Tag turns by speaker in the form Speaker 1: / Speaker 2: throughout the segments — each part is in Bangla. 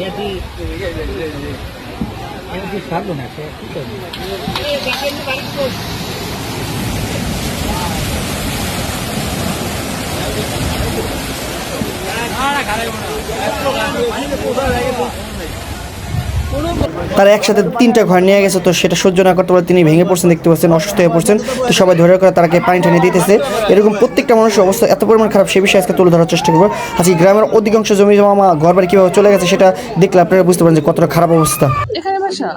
Speaker 1: এটি এটি ছাড়বো না সে কি করব
Speaker 2: তারা একসাথে তিনটা ঘর নিয়ে গেছে তো সেটা সহ্য না করতে পারে তিনি ভেঙে পড়ছেন দেখতে পাচ্ছেন অসুস্থ হয়ে পড়ছেন। তো সবাই ধরে করে তারাকে পানি টেনে দিতেছে। এরকম প্রত্যেকটা মানুষের অবস্থা এত পরিমাণ খারাপ সে বিষয়ে আজকে তুলে ধরার চেষ্টা করব। আজকে গ্রামের অধিকাংশ জমি জমা ঘর বাড়ি কীভাবে চলে গেছে সেটা দেখলে আপনারা বুঝতে পারেন যে কতটা খারাপ অবস্থা।
Speaker 3: এখানে বাসা।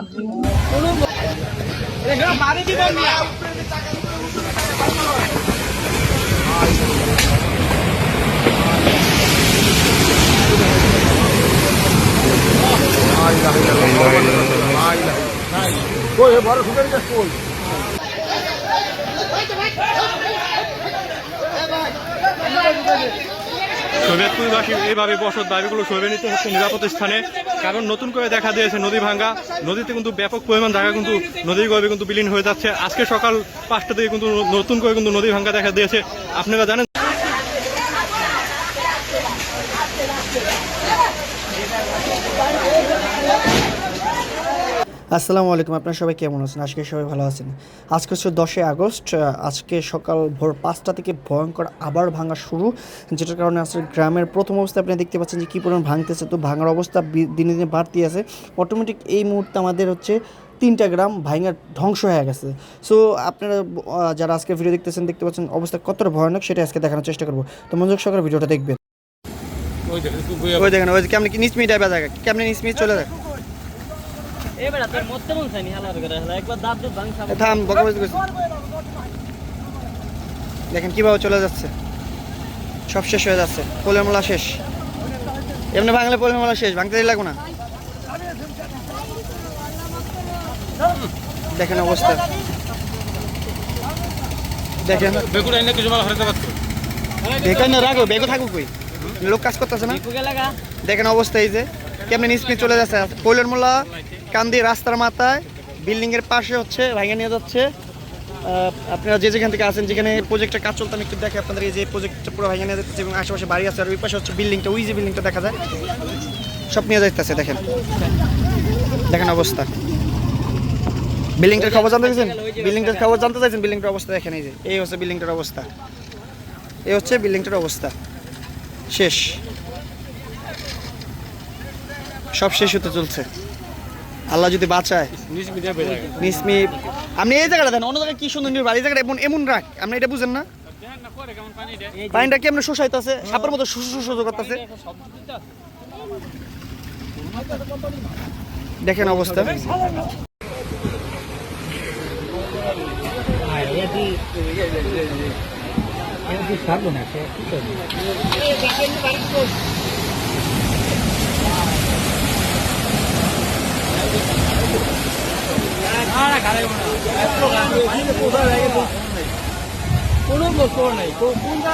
Speaker 4: সোভিয়েতপুরবাসী এইভাবে বসত দাবিগুলো সরিয়ে নিতে হচ্ছে নিরাপদ স্থানে। কারণ নতুন করে দেখা দিয়েছে নদী ভাঙ্গা। নদীতে কিন্তু ব্যাপক পরিমাণ জায়গা কিন্তু নদীর গর্ভে কিন্তু বিলীন হয়ে যাচ্ছে। আজকে সকাল পাঁচটা থেকে কিন্তু নতুন করে কিন্তু নদী ভাঙ্গা দেখা দিয়েছে। আপনারা জানেন
Speaker 2: আসসালামু আলাইকুম আপনারা সবাই কেমন আছেন? আজকে সবাই ভালো আছেন। আজকে হচ্ছে দশই আগস্ট আজকে সকাল ভোর পাঁচটা থেকে ভয়ঙ্কর আবার ভাঙা শুরু যেটার কারণে আসলে গ্রামের প্রথম অবস্থা আপনি দেখতে পাচ্ছেন যে কী পরিমাণ ভাঙতেছে। তো ভাঙার অবস্থা দিনে দিনে বাড়তি আছে। অটোমেটিক এই মুহূর্তে আমাদের হচ্ছে তিনটা গ্রাম ভাঙা ধ্বংস হয়ে গেছে। সো আপনারা যারা আজকে ভিডিও দেখতেছেন দেখতে পাচ্ছেন অবস্থা কতটা ভয়ানক সেটা আজকে দেখানোর চেষ্টা করব। তো মনোযোগ সহকারে ভিডিওটা দেখবেন। ওই দেখেন ওই যে কেমন কি নিচমি টাইপের জায়গা কেমনি নিচমি চলে যায়। থাম বকাবকি করছি। দেখেন কীভাবে চলে যাচ্ছে। সব শেষ হয়ে যাচ্ছে পোলের মোলা শেষ। এমনি ভাঙলে পোলের মোলা শেষ ভাঙতে দেরি না। দেখেন অবস্থা। দেখেন। বেকার না রাখো বেগও থাকুক কই। লোক কাজ করতেছে না। দেখেন অবস্থা এই যে কেমনি নিচমি চলে যাচ্ছে। পোলের মোলা কান্দি রাস্তার মাথায় বিল্ডিং এর পাশে হচ্ছে ভাঙে নিয়ে যাচ্ছে। আপনারা যে যেখান থেকে আছেন, যেখানে প্রজেক্টের কাজ চলতে একটু দেখে আপনাদের এই যে প্রজেক্টটা পুরো ভাঙে নিয়ে যাচ্ছে এবং আশেপাশে বাড়ি আছে, আর ওই পাশে হচ্ছে বিল্ডিংটা, ওই যে বিল্ডিংটা দেখা যায়, সব নিয়ে যাইতেছে, দেখেন। দেখেন অবস্থা। বিল্ডিংটার খবর জানতে চাইছেন? বিল্ডিংটার খবর জানতে চাইছেন? বিল্ডিংটার অবস্থা দেখেন, এই যে, এই হচ্ছে বিল্ডিংটার অবস্থা। এই হচ্ছে বিল্ডিংটার অবস্থা। শেষ। সব শেষ হতে চলছে। আল্লাহ যদি বাঁচায় নিসমি আপনি এই জায়গাটা দেন অন্য জায়গায় কি সুন্দর নির্বাণ এই জায়গাটা এমন এমন রাখ আপনি এটা বুঝেন না পানিটা কি আমরা শোষাইতেছে সাপের মতো শুষু করতেছে দেখেন অবস্থা
Speaker 1: না কোনো বস্তু নাই কোনটা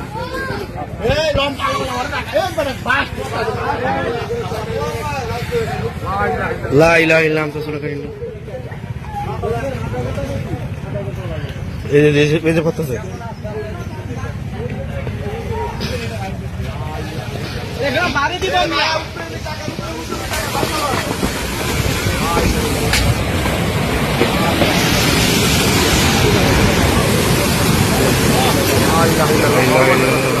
Speaker 1: বাড়ি দিব
Speaker 2: لا اله الا الله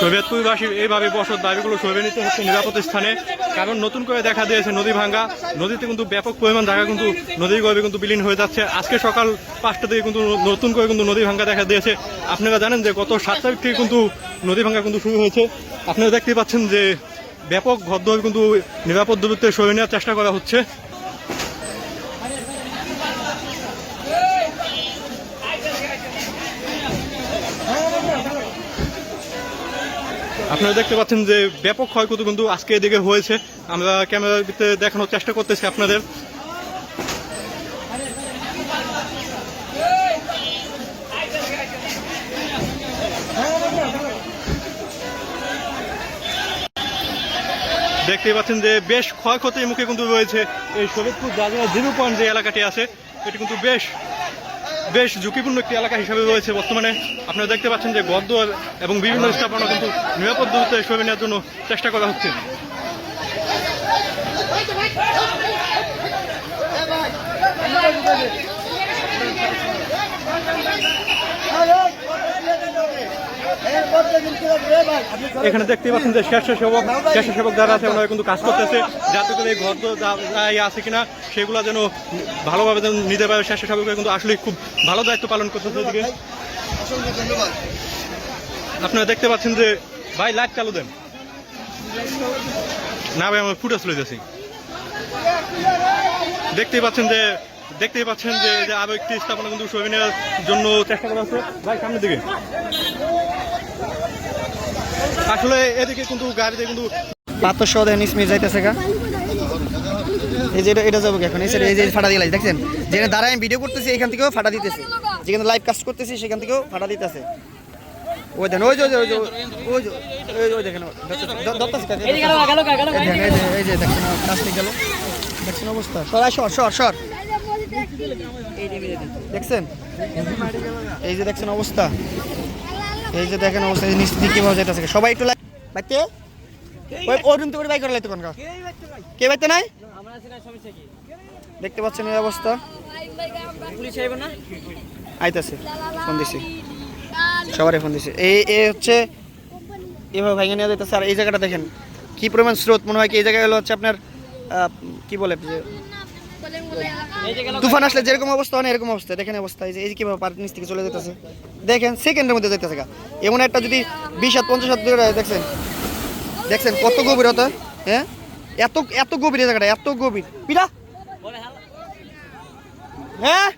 Speaker 4: সোভিয়েতপুরবাসী এইভাবে বসত দাবিগুলো সরিয়ে নিতে হচ্ছে নিরাপদ স্থানে। কারণ নতুন করে দেখা দিয়েছে নদী ভাঙ্গা। নদীতে কিন্তু ব্যাপক পরিমাণ জায়গা কিন্তু নদীর গর্ভে কিন্তু বিলীন হয়ে যাচ্ছে। আজকে সকাল পাঁচটা থেকে কিন্তু নতুন করে কিন্তু নদী ভাঙ্গা দেখা দিয়েছে। আপনারা জানেন যে গত সাত তারিখ থেকে কিন্তু নদী ভাঙ্গা কিন্তু শুরু হয়েছে। আপনারা দেখতে পাচ্ছেন যে ব্যাপক ভদ্রভাবে কিন্তু নিরাপদ দূরত্বে সরিয়ে নেওয়ার চেষ্টা করা হচ্ছে। আপনারা দেখতে পাচ্ছেন যে ব্যাপক ক্ষয়ক্ষতি কিন্তু আজকে এদিকে হয়েছে। আমরা ক্যামেরার ভিতরে দেখানোর চেষ্টা করতেছি আপনাদের। দেখতেই পাচ্ছেন যে বেশ ক্ষয়ক্ষতির মুখে কিন্তু রয়েছে এই শরীরপুর জাজিরা জিরো পয়েন্ট যে এলাকাটি আছে, এটি কিন্তু বেশ বেশ ঝুঁকিপূর্ণ একটি এলাকা হিসাবে রয়েছে বর্তমানে। আপনারা দেখতে পাচ্ছেন যে গদ্য এবং বিভিন্ন স্থাপনা কিন্তু নিরাপদ দূরত্ব সরিয়ে নেওয়ার জন্য চেষ্টা করা হচ্ছে। এখানে দেখতে পাচ্ছেন যে স্বেচ্ছাসেবক স্বেচ্ছাসেবক যারা আছে ওনারা কিন্তু কাজ করতেছে। যাতে করে এই ঘর আছে কিনা সেগুলো যেন ভালোভাবে যেন নিতে পারে স্বেচ্ছাসেবকরা কিন্তু আসলে খুব ভালো দায়িত্ব পালন করতেছে এদিকে। আপনারা দেখতে পাচ্ছেন যে ভাই লাইট চালু দেন। না ভাই আমার ফুটেজ যাচ্ছি দেখতেই পাচ্ছেন যে দেখতেই পাচ্ছেন যে আরও একটি স্থাপনা কিন্তু সরিয়ে জন্য চেষ্টা করা হচ্ছে। ভাই সামনের দিকে। আসলে এদিকে কিন্তু গাড়িতে কিন্তু
Speaker 2: পাথর সহ দেখেন ইসমির যাইতেছে গা। এই যে এটা- যাব এখন? এই যে এই যে ফাটা দিয়ে লাগছে, দেখছেন? যেখানে দাঁড়ায় আমি ভিডিও করতেছি এখান থেকেও ফাটা দিতেছে। যেখানে লাইভ কাজ করতেছি সেখান থেকেও ফাটা দিতেছে। ওই দেন ওই যে ওই যে ওই যে ওই ওই দেখেন?
Speaker 1: এই যে গেল গেল গেল
Speaker 2: এই দেখেন, এই যে এই যে দেখছেন থেকে গেল। দেখছেন অবস্থা? সরাই সর সর সর। দেখছেন? এই যে দেখছেন অবস্থা। এই যে দেখেন অবস্থা নিচ থেকে কীভাবে যেতেছে সবাই একটু বাইতে? ওই ওই রুম থেকে বাইক করে লাইতে কোন কে বাইতে নাই? দেখতে পাচ্ছেন এই অবস্থা। আইতাছে ফোন দিছি। সবারই ফোন দিছি। এই এই হচ্ছে এভাবে ভেঙে নিয়ে যেতেছে আর এই জায়গাটা দেখেন কি পরিমাণ স্রোত মনে হয় কি এই জায়গায় হলো হচ্ছে আপনার কি বলে তুফান আসলে যেরকম অবস্থা হয় এরকম অবস্থা। দেখেন অবস্থা এই যে এই কীভাবে পার্ক নিচ থেকে চলে যেতেছে। দেখেন সেকেন্ডের মধ্যে যেতেছে গা। এমন একটা যদি বিশ হাত পঞ্চাশ হাত দূরে দেখছেন? দেখছেন কত গভীরতা হ্যাঁ? এত এত গভীর জায়গাটা এত গভীর। পিরা হ্যাঁ?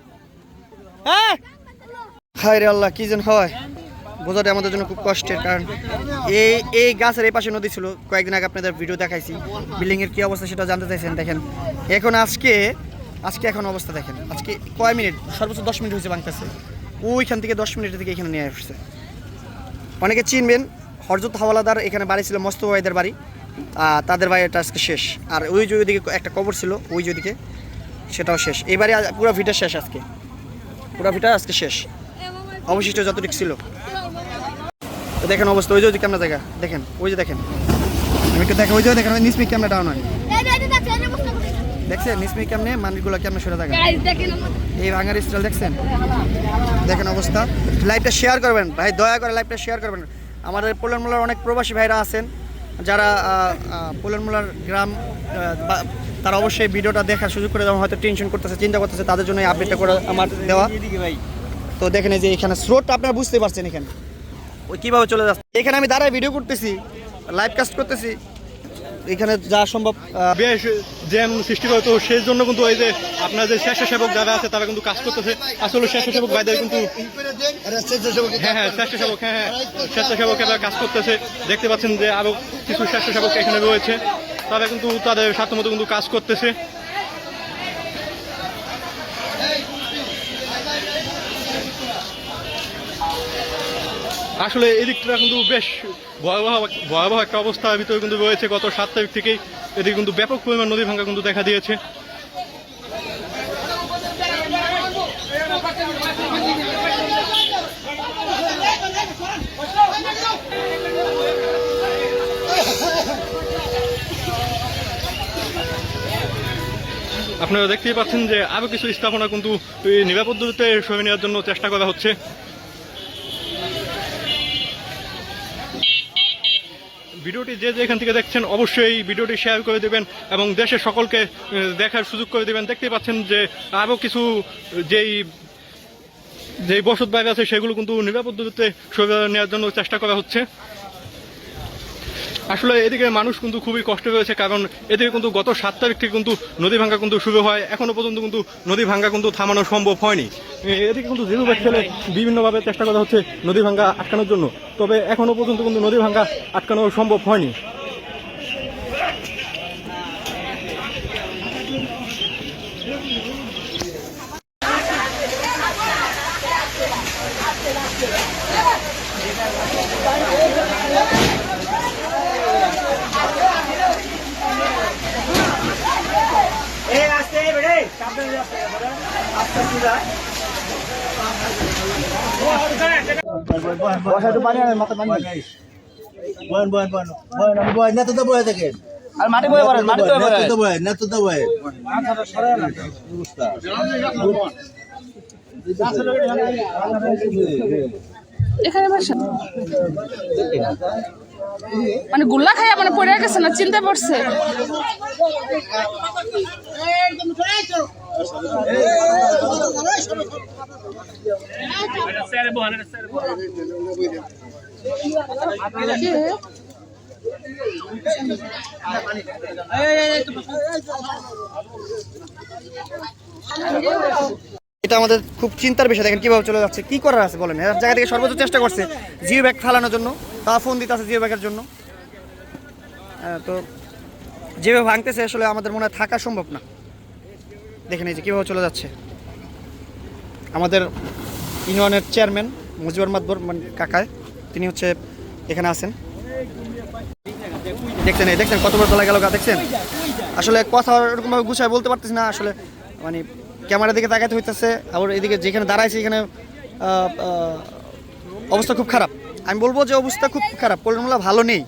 Speaker 2: হ্যাঁ? হায় রে আল্লাহ কি যেন হয়। বোঝাটা আমাদের জন্য খুব কষ্টের, কারণ এই এই গাছের এই পাশে নদী ছিল, কয়েকদিন আগে আপনাদের ভিডিও দেখাইছি। বিল্ডিং এর কি অবস্থা সেটা জানতে চাইছেন, দেখেন। এখন আজকে আজকে এখন অবস্থা দেখেন। আজকে কয় মিনিট? সর্বোচ্চ দশ মিনিট হয়েছে বাংলাদেশে ওইখান থেকে দশ মিনিটের থেকে এখানে নিয়ে আসছে। অনেকে চিনবেন, হরজত হাওয়ালাদার এখানে বাড়ি ছিল, মস্ত ভাইদের বাড়ি। তাদের বাড়িটা আজকে শেষ। আর ওই যে ওইদিকে একটা কবর ছিল, ওই যে ওইদিকে সেটাও শেষ। এবারে পুরো ভিটা শেষ আজকে। পুরো ভিটা আজকে শেষ। অবশিষ্ট যতটুকু ছিল। তো দেখেন অবস্থা ওই যে ওই যে ক্যামেরা জায়গা দেখেন ওই যে দেখেন। আমি একটু দেখেন ওই যে দেখেন ওই নিসমিক ক্যামেরা ডাউন হয়। দেখছেন নিসমিক ক্যামনে মানুষগুলো কেমন সরে থাকে এই ভাঙার স্টাইল দেখছেন? দেখেন অবস্থা। লাইভটা শেয়ার করবেন ভাই দয়া করে লাইভটা শেয়ার করবেন। আমাদের পোলনমোলার অনেক প্রবাসী ভাইরা আছেন যারা পোলনমোলার গ্রাম তারা অবশ্যই ভিডিওটা দেখার সুযোগ করে দেওয়া হয়তো টেনশন করতেছে চিন্তা করতেছে তাদের জন্য এই আপডেটটা করে আমার দেওয়া।
Speaker 1: ভাই।
Speaker 2: তো দেখেন এই যে এখানে স্রোতটা আপনারা বুঝতে পারছেন এখানে। কীভাবে চলে যাচ্ছে? এখানে আমি দাঁড়ায় ভিডিও করতেছি লাইভ কাস্ট করতেছি। এখানে যা সম্ভব
Speaker 4: জ্যাম সৃষ্টি করে তো সেই জন্য কিন্তু এই যে আপনার যে স্বেচ্ছাসেবক যারা আছে তারা কিন্তু কাজ করতেছে। আসলে স্বেচ্ছাসেবক ভাইদের কিন্তু হ্যাঁ হ্যাঁ স্বেচ্ছাসেবক হ্যাঁ হ্যাঁ স্বেচ্ছাসেবকেরা কাজ করতেছে। দেখতে পাচ্ছেন যে আরও কিছু স্বেচ্ছাসেবক এখানে রয়েছে। তারা কিন্তু তাদের স্বার্থ মতো কিন্তু কাজ করতেছে। আসলে এদিকটা কিন্তু বেশ ভয়াবহ ভয়াবহ একটা অবস্থার ভিতরে কিন্তু রয়েছে। গত সাত তারিখ থেকেই এদিকে কিন্তু ব্যাপক পরিমাণ নদী ভাঙ্গা কিন্তু দেখা দিয়েছে। আপনারা দেখতেই পাচ্ছেন যে আরও কিছু স্থাপনা কিন্তু এই নিরাপত্তাতে সরিয়ে নেওয়ার জন্য চেষ্টা করা হচ্ছে। ভিডিওটি যে যেখান থেকে দেখছেন অবশ্যই এই ভিডিওটি শেয়ার করে দেবেন এবং দেশের সকলকে দেখার সুযোগ করে দেবেন। দেখতে পাচ্ছেন যে আরও কিছু যেই যেই বসত বাইরে আছে, সেগুলো কিন্তু নিরাপদ দূরত্বে সরিয়ে নেওয়ার জন্য চেষ্টা করা হচ্ছে। আসলে এদিকে মানুষ কিন্তু খুবই কষ্ট রয়েছে, কারণ এদিকে কিন্তু গত সাত তারিখ থেকে কিন্তু নদী ভাঙ্গা কিন্তু শুরু হয়। এখনও পর্যন্ত কিন্তু নদী ভাঙ্গা কিন্তু থামানো সম্ভব হয়নি। এদিকে কিন্তু ব্যাগ ছেলে বিভিন্নভাবে চেষ্টা করা হচ্ছে নদী ভাঙ্গা আটকানোর জন্য, তবে এখনও পর্যন্ত কিন্তু নদী ভাঙ্গা আটকানো সম্ভব হয়নি।
Speaker 3: বয়েন বয়েন বয়েন বয়েন আমি বয়েন নেতা তো বয়ে থাকেন
Speaker 2: আর মাটি বয়ে পড়েন মাটি বয়ে
Speaker 3: নেতা তো বয়েন নেতা তো বয়েন
Speaker 5: এখানে বসে মানে গুল্লা খাইয়া মানে পড়ে গেছে না চিন্তা পড়ছে
Speaker 2: এটা আমাদের খুব চিন্তার বিষয় দেখেন কীভাবে চলে যাচ্ছে কি করার আছে বলেন? এর জায়গা থেকে সর্বোচ্চ চেষ্টা করছে জিও ব্যাগ ফালানোর জন্য তা ফোন দিতে আছে জিও ব্যাগের জন্য। হ্যাঁ, তো যেভাবে ভাঙতেছে আসলে আমাদের মনে হয় থাকা সম্ভব না। দেখেন এই যে কীভাবে চলে যাচ্ছে। আমাদের ইউনিয়নের চেয়ারম্যান মুজিবুর মাদবর মানে কাকায় তিনি হচ্ছে এখানে আছেন। দেখছেন এই, দেখছেন কত বড় গেল গা, দেখছেন? আসলে কথা ওরকমভাবে গুছায় বলতে পারতেছি না, আসলে মানে ক্যামেরার দিকে তাকাতে হইতেছে, আবার এদিকে যেখানে দাঁড়াইছে এখানে অবস্থা খুব খারাপ। আমি বলব যে অবস্থা খুব খারাপ কল্যাণমূলা ভালো নেই।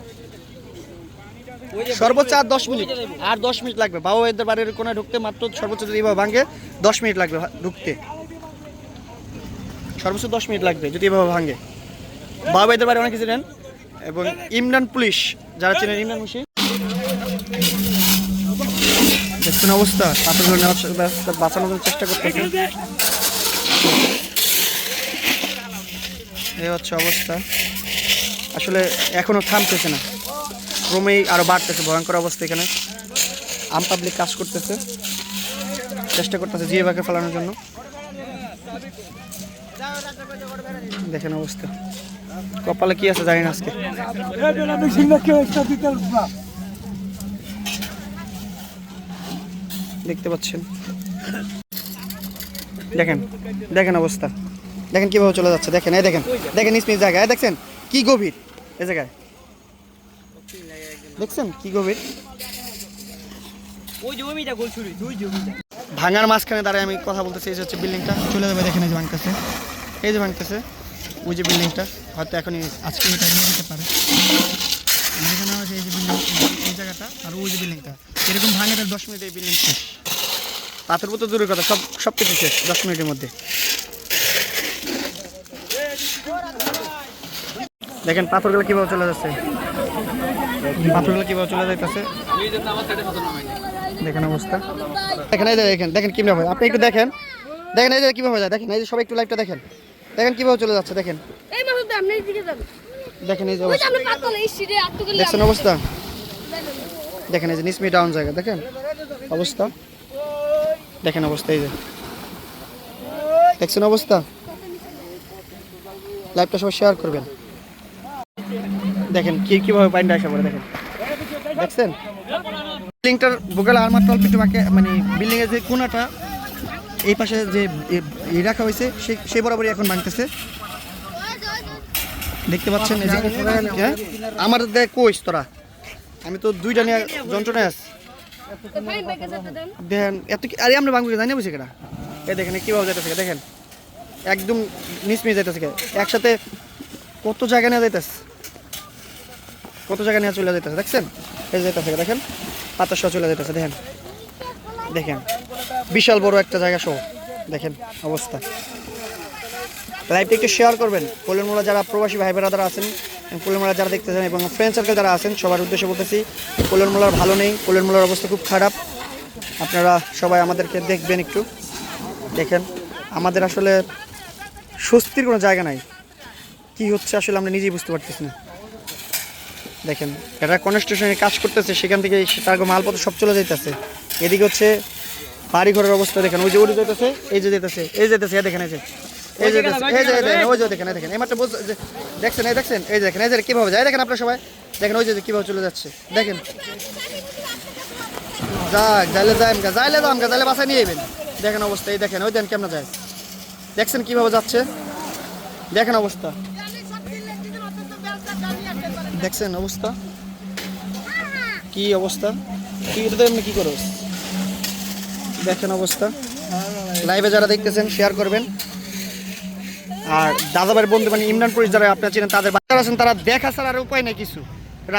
Speaker 2: সর্বোচ্চ আর দশ মিনিট। আর দশ মিনিট লাগবে। বাবা এদের বাড়ির কোনায় ঢুকতে মাত্র সর্বোচ্চ যদি এভাবে ভাঙে, দশ মিনিট লাগবে ঢুকতে। সর্বোচ্চ দশ মিনিট লাগবে যদি এভাবে ভাঙে। বাবা এদের বাড়ি অনেক কিছু নেন। এবং ইমরান পুলিশ, যারা চেনেন ইমরান মুশি। দেখছেন অবস্থা। পাথরগুলো নেওয়ার বাঁচানোর জন্য চেষ্টা করতেছে। এই হচ্ছে অবস্থা। আসলে এখনও থামতেছে না। ক্রমেই আরও বাড়তেছে, ভয়ঙ্কর অবস্থা এখানে। আম পাবলিক কাজ করতেছে। চেষ্টা করতেছে জিয়ে বাকে ফেলানোর জন্য। দেখেন অবস্থা। কপালে কি আছে জানি না আজকে। দেখতে পাচ্ছেন। দেখেন দেখেন অবস্থা। দেখেন কীভাবে চলে যাচ্ছে। দেখেন, এই দেখেন। দেখেন নিজ নিজ জায়গায়। দেখছেন? কি গভীর। এই জায়গায়। দেখছেন কি গভীর?
Speaker 1: ওই জমিটা
Speaker 2: ভাঙার মাঝখানে দাঁড়ায় আমি কথা বলতেছি এই হচ্ছে বিল্ডিংটা চলে যাবে দেখেন এই যে ভাঙতেছে। এই যে ভাঙতেছে ওই যে বিল্ডিংটা হয়তো এখনই আজকে এটা নিয়ে দিতে পারে। এখানে আছে এই যে বিল্ডিং এই জায়গাটা আর ওই যে বিল্ডিংটা এরকম ভাঙে তার দশ মিনিটে এই বিল্ডিং শেষ। পাথর পত্র দূরের কথা সব সব কিছু শেষ দশ মিনিটের মধ্যে। দেখেন পাথরগুলো কীভাবে চলে যাচ্ছে। পাথরগুলো কীভাবে চলে যাইতেছে। দেখেন অবস্থা। দেখেন এই যে দেখেন দেখেন কীভাবে হয়। আপনি একটু দেখেন। দেখেন এই যে কীভাবে যায়। দেখেন এই যে সবাই একটু লাইভটা দেখেন। দেখেন কীভাবে চলে যাচ্ছে দেখেন। দেখেন এই যে অবস্থা। দেখছেন অবস্থা? দেখেন এই যে নিসমি ডাউন জায়গা দেখেন? অবস্থা। দেখেন অবস্থা এই যে। দেখছেন অবস্থা? লাইভটা সবাই শেয়ার করবেন। দেখেন, কি, কীভাবে পাইন্ডা আসা পড়ে দেখেন। দেখছেন? বিল্ডিংটার বুকালে মাত্র অল্প একটু বাকি মানে বিল্ডিং এর যে কোনাটা এই পাশে যে রাখা হয়েছে সেই বরাবরই এখন ভাঙতেছে দেখতে পাচ্ছেন এই যে হ্যাঁ? আমার দেখ কইস তোরা। আমি তো দুইটা নিয়ে যন্ত্রণায় আছি। দেখেন, এত আরে আমরা বাংলাকে জানি বুঝি কেনা এই দেখেন কীভাবে যাইতেছে দেখেন, একদম মিসমিস যাইতেছে একসাথে কত জায়গা নিয়ে যাইতেছে? কত জায়গা নিয়ে চলে যাইতেছে, দেখছেন? এই যে যাইতেছে দেখেন, পাতা সহ চলে যাইতেছে, দেখেন। দেখেন, বিশাল বড় একটা জায়গা সহ, দেখেন অবস্থা। লাইভটা একটু শেয়ার করবেন। কল্যাণমূলা যারা প্রবাসী ভাই বোনেরা আছেন কল্যাণমূলা যারা দেখতেছেন এবং ফ্রেন্ড সার্কেল যারা আছেন, সবার উদ্দেশ্যে বলতেছি কল্যাণমূলার ভালো নেই কল্যাণমূলার অবস্থা খুব খারাপ। আপনারা সবাই আমাদেরকে দেখবেন একটু। দেখেন, আমাদের আসলে স্বস্তির কোনো জায়গা নাই। কি হচ্ছে আসলে আমরা নিজেই বুঝতে পারতেছি না। দেখেন এরা কনস্ট্রাকশনে কাজ করতেছে, সেখান থেকে তার মালপত্র সব চলে যাইতেছে। এদিকে হচ্ছে বাড়ি ঘরের অবস্থা দেখেন, ওই যে ওই যেতেছে এই যে যেতেছে এই যেতেছে দেখেন, এই যে দেখেন যে এই এই দেখেন, এই যে দেখেন সবাই, দেখেন, ওই যে চলে যাচ্ছে, দেখেন। যাক, যাইলে যাই যাইলে যাইলে নিয়ে দেখেন দেখেন, ওই দেন যায়। দেখছেন কীভাবে যাচ্ছে? দেখেন অবস্থা। দেখছেন অবস্থা? কি অবস্থা? কি এটা তো এমনি কি করো? দেখেন অবস্থা। লাইভে যারা দেখতেছেন শেয়ার করবেন। আর দাদাভাইয়ের বন্ধু মানে ইমরানপুরি যারা আপনারা চিনেন, তাদের বাচ্চারা আছেন, তারা দেখা ছাড়া আর উপায় নেই কিছু।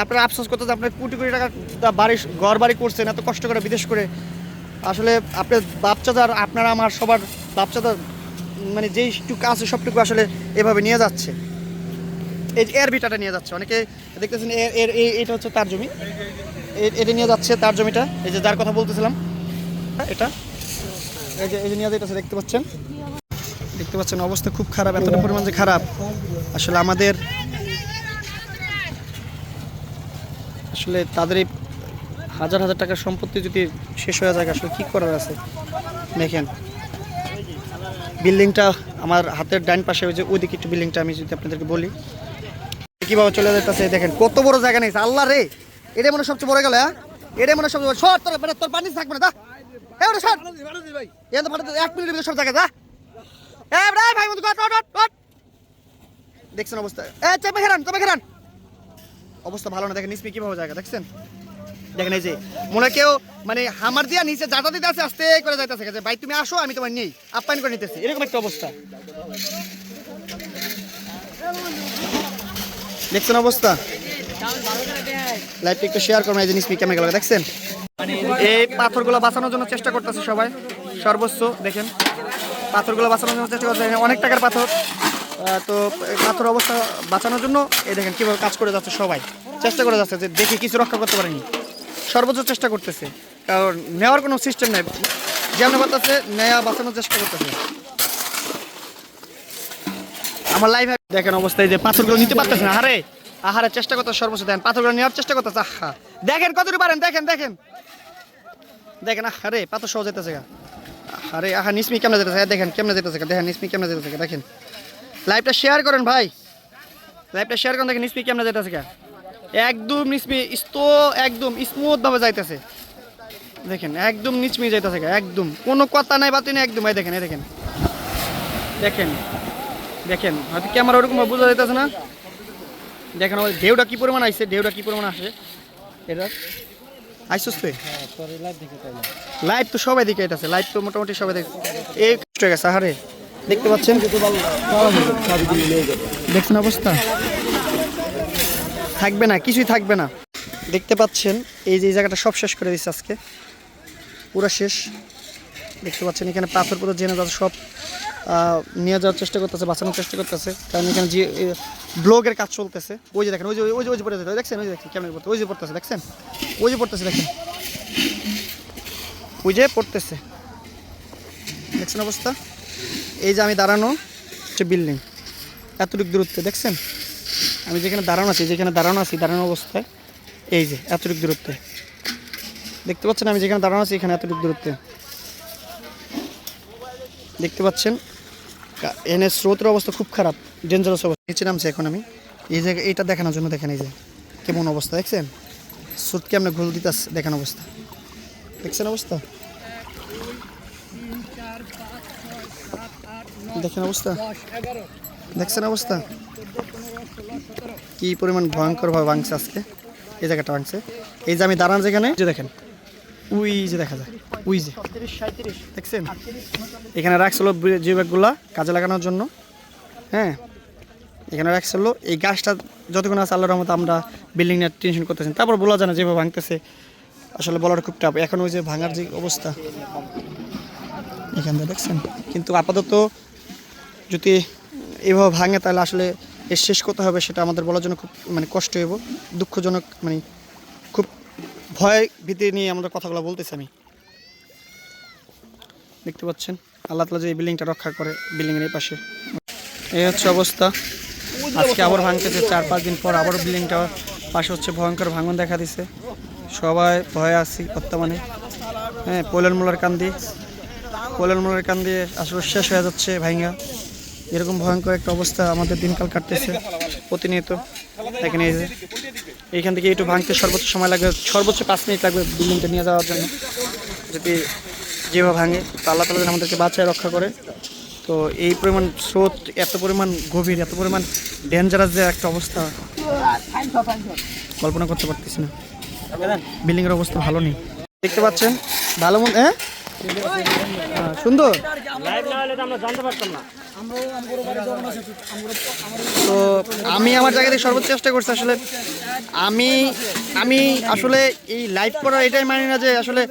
Speaker 2: আপনারা আফসোস করতে আপনার কোটি কোটি টাকা বাড়ি, ঘর বাড়ি করছেন, এত কষ্ট করে বিদেশ করে। আসলে আপনার বাপচাদার, আপনারা, আমার, সবার বাপচাদার মানে যেইটুকু আছে, সবটুকু আসলে এভাবে নিয়ে যাচ্ছে। এই এর বিটাটা নিয়ে যাচ্ছে। অনেকে দেখতেছেন এর এটা হচ্ছে তার জমি। এটা নিয়ে যাচ্ছে তার জমিটা। এই যে যার কথা বলতেছিলাম এটা। এই যে এই যে নিয়ে যেতেছে দেখতে পাচ্ছেন? দেখতে পাচ্ছেন, অবস্থা খুব খারাপ, এতটা পরিমাণ যে খারাপ। আসলে আমাদের, আসলে তাদের এই হাজার হাজার টাকার সম্পত্তি যদি শেষ হয়ে যায়, আসলে কী করার আছে? দেখেন, বিল্ডিংটা আমার হাতের ডাইন পাশে, ওই যে ওইদিকে একটু বিল্ডিংটা আমি যদি আপনাদেরকে বলি। কীভাবে চলে যেতেছে দেখেন কত বড় জায়গা নেই আল্লাহ রে এটা মনে সবচেয়ে বড় গেল হ্যাঁ? এটা মনে সবচেয়ে শর্ট তোর মানে তোর পানি থাকবে না দা এ তো এক মিনিটের ভিতরে সব জায়গা দা এ ভাই ভাই বন্ধু কট কট কট দেখছেন অবস্থা? এ চেপে চেপে অবস্থা ভালো না দেখেন কীভাবে জায়গা দেখছেন? দেখেন এই যে মনে কেউ মানে হামার দিয়া নিচে দিতে আছে আস্তে করে যাইতেছে ভাই তুমি আসো আমি তোমার নেই। আপ্যায়ন করে নিতেছি এরকম একটা অবস্থা। দেখছেন অবস্থা? লাইভটা একটু শেয়ার করুন, এই জিনিস কেমন গেল, দেখছেন? এই পাথরগুলো বাঁচানোর জন্য চেষ্টা করতেছে সবাই। সর্বোচ্চ, দেখেন। পাথরগুলো বাঁচানোর জন্য চেষ্টা করতেছে। অনেক টাকার পাথর। তো পাথর অবস্থা বাঁচানোর জন্য এই দেখেন কীভাবে কাজ করে যাচ্ছে সবাই। চেষ্টা করে যাচ্ছে যে দেখে কিছু রক্ষা করতে পারেনি। সর্বোচ্চ চেষ্টা করতেছে। কারণ নেওয়ার কোনো সিস্টেম নেই। যেমন বাতাসে নেওয়া বাঁচানোর চেষ্টা করতেছে। আমার লাইভ দেখেন অবস্থায় যে পাথরগুলো নিতে পারতেছে না হারে আহারে চেষ্টা করতে সর্বোচ্চ দেন পাথরগুলো নেওয়ার চেষ্টা করতেছে আহা দেখেন কতটুকু পারেন দেখেন দেখেন দেখেন আহারে পাথর সহজ যেতেছে গা আরে আহা নিসমি কেমন যেতেছে দেখেন কেমনে যেতেছে? দেখেন নিসমি কেমনে যেতেছে? দেখেন লাইভটা শেয়ার করেন ভাই লাইভটা শেয়ার করেন দেখেন নিসমি কেমনে যেতেছে গা? একদম নিসমি ইস্তো একদম স্মুথ ভাবে যাইতেছে দেখেন একদম নিচমি যাইতেছে গা, একদম কোনো কথা নাই বাতি নেই একদম এই দেখেন এই দেখেন দেখেন দেখেন, হয়তো ক্যামেরা ওরকম বোঝা যাইতেছে না। দেখেন, ওই ঢেউটা কি পরিমাণ আইছে, ঢেউটা কি পরিমাণ আসে? এটা? আইসস তুই? লাইট তো সবাই দিকে আছে লাইট তো মোটামুটি সবাই দেখে। এই কষ্ট হয়ে গেছে, আহারে, দেখতে পাচ্ছেন? দেখছেন অবস্থা? থাকবে না, কিছুই থাকবে না। দেখতে পাচ্ছেন, এই যে জায়গাটা সব শেষ করে দিচ্ছে আজকে। পুরো শেষ। দেখতে পাচ্ছেন, এখানে পাথর পুরো জেনে যাচ্ছে সব নিয়ে যাওয়ার চেষ্টা করতেছে, বাঁচানোর চেষ্টা করতেছে। কারণ এখানে যে ব্লগের কাজ চলতেছে। ওই যে দেখেন, ওই যে ওই যে ওই যে পড়ে দেখছেন? ওই যে দেখছেন কেমন পড়তে ওই যে পড়তেছে, দেখছেন? ওই যে পড়তেছে, দেখেন? ওই যে পড়তেছে। দেখছেন অবস্থা? এই যে আমি দাঁড়ানো, হচ্ছে বিল্ডিং এতটুকু দূরত্বে, দেখছেন? আমি যেখানে দাঁড়ানো আছি, যেখানে দাঁড়ানো আছি, দাঁড়ানো অবস্থায়, এই যে, এতটুকু দূরত্বে। দেখতে পাচ্ছেন আমি যেখানে দাঁড়ানো আছি, এখানে এতটুকু দূরত্বে। দেখতে পাচ্ছেন? এনে স্রোতের অবস্থা খুব খারাপ ডেঞ্জারাস অবস্থা। নিচে নামছে এখন আমি। এই জায়গায় এইটা দেখানোর জন্য দেখেন এই যে, কেমন অবস্থা, দেখছেন? স্রোত কেমন ঘোল দিতেছে দেখেন অবস্থা। দেখছেন অবস্থা? দেখেন অবস্থা? দেখছেন অবস্থা? কি পরিমাণ ভয়ঙ্কর ভাবে ভাঙছে আজকে? এই জায়গাটা ভাঙছে। এই যে আমি দাঁড়ান যেখানে যে দেখেন। উই যে দেখা যায় উই যে। দেখছেন? এখানে রাখছিল যে ব্যাগগুলা কাজে লাগানোর জন্য। হ্যাঁ? এখানে রাখছিল এই গাছটা যতক্ষণ আছে আল্লাহর রহমতে আমরা বিল্ডিং নিয়ে টেনশন করতেছেন তারপর বলা যায় না যেভাবে ভাঙতেছে। আসলে বলার খুব টাফ। এখন ওই যে ভাঙার যে অবস্থা। এখানটা দেখছেন? কিন্তু আপাতত যদি এভাবে ভাঙে তাহলে আসলে এর শেষ করতে হবে সেটা আমাদের বলার জন্য খুব মানে কষ্ট হইব। দুঃখজনক মানে ভয় ভীতি নিয়ে আমাদের কথাগুলো বলতেছি আমি। দেখতে পাচ্ছেন, আল্লাহ তালা যে এই বিল্ডিংটা রক্ষা করে বিল্ডিংয়ের এই পাশে। এই হচ্ছে অবস্থা। আজকে আবার ভাঙতেছে, চার পাঁচ দিন পর আবারও বিল্ডিংটা পাশে হচ্ছে ভয়ঙ্কর ভাঙন দেখা দিছে। সবাই ভয়ে আছি বর্তমানে। হ্যাঁ পোলের মোলার কান্দি। পোলের মোলার কান্দি আসলে শেষ হয়ে যাচ্ছে ভাইঙ্গা। এরকম ভয়ঙ্কর একটা অবস্থা আমাদের দিনকাল কাটতেছে প্রতিনিয়ত। এখানে এই যে এইখান থেকে একটু ভাঙতে সর্বোচ্চ সময় লাগবে সর্বোচ্চ পাঁচ মিনিট লাগবে বিল্ডিংটা নিয়ে যাওয়ার জন্য। যদি যেভাবে ভাঙে তো আল্লাহ তালা যেন আমাদেরকে বাঁচায় রক্ষা করে। তো এই পরিমাণ স্রোত এত পরিমাণ গভীর এত পরিমাণ ডেঞ্জারাস যে একটা অবস্থা কল্পনা করতে পারতেছি না। বিল্ডিংয়ের অবস্থা ভালো নেই। দেখতে পাচ্ছেন ভালো মন হ্যাঁ, সুন্দর।
Speaker 1: তো আমরা জানতে পারতাম না।
Speaker 2: তো আমি আমার জায়গা থেকে সর্বোচ্চ চেষ্টা করছি আসলে। আমি আমি আসলে এই লাইভ করার এটাই মানি না যে আসলে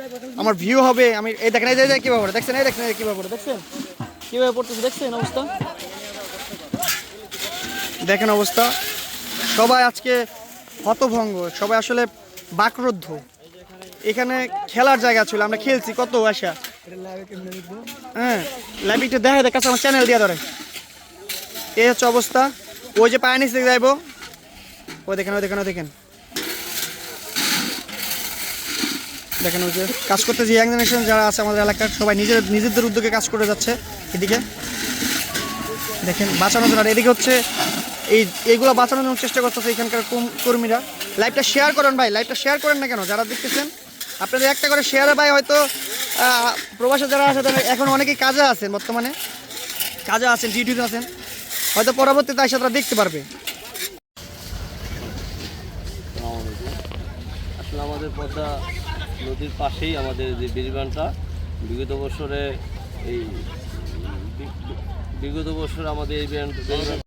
Speaker 2: আমার ভিউ হবে। আমি এই দেখেন এই যে কীভাবে পড়ে দেখছেন এই দেখেন কীভাবে পড়ে দেখছেন? কীভাবে পড়তেছে? দেখছেন অবস্থা? দেখেন অবস্থা। সবাই আজকে হতভঙ্গ সবাই আসলে বাকরুদ্ধ। এখানে খেলার জায়গা ছিল, আমরা খেলছি, কত আসা হ্যাঁ লাইভটা দেখা দেখ, কাছে আমার চ্যানেল দিয়ে ধরে। এই হচ্ছে অবস্থা। ওই যে পায়ে নিচে যাইবো। ওই দেখেন ওই দেখেন ওই দেখেন। দেখেন, ওই যে কাজ করতে যে ইয়াং জেনারেশন যারা আছে আমাদের এলাকার, সবাই নিজের, নিজেদের উদ্যোগে কাজ করে যাচ্ছে এদিকে। দেখেন, বাঁচানোর জন্য। এদিকে হচ্ছে, এই, এইগুলো বাঁচানোর জন্য চেষ্টা করতেছে এখানকার কর্মীরা। লাইভটা শেয়ার করেন ভাই লাইভটা শেয়ার করেন না কেন? যারা দেখতেছেন আপনাদের একটা করে শেয়ারে ভাই হয়তো প্রবাসে যারা আছে এখন অনেকেই কাজে আছেন বর্তমানে। কাজে আছেন ডিউটিতে আছেন। হয়তো পরবর্তীতে এসে তারা দেখতে পারবে।
Speaker 6: আসলে আমাদের পদ্মা নদীর পাশেই আমাদের যে বিরিবানটা বিগত বছরে এই, বিগত বছর আমাদের এই বিরিবান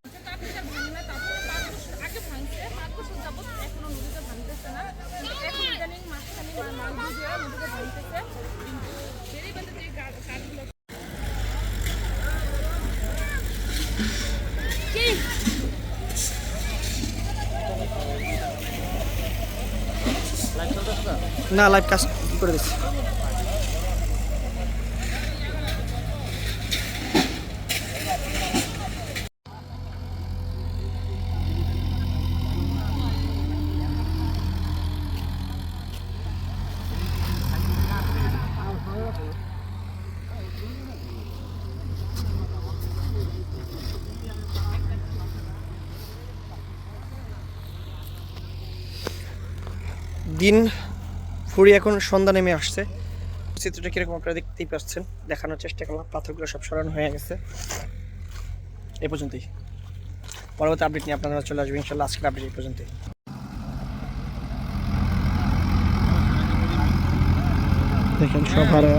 Speaker 2: না লাইভ কাজ করে দিচ্ছি। দিন ফুরি এখন সন্ধ্যা নেমে আসছে। চিত্রটা কীরকম আপনারা দেখতেই পাচ্ছেন। দেখানোর চেষ্টা করলাম, পাথরগুলো সব সরানো হয়ে গেছে। এ পর্যন্তই। পরবর্তী আপডেট নিয়ে আপনারা চলে আসবেন ইনশাল্লাহ আজকের আপডেট এই পর্যন্তই। দেখেন সব হারা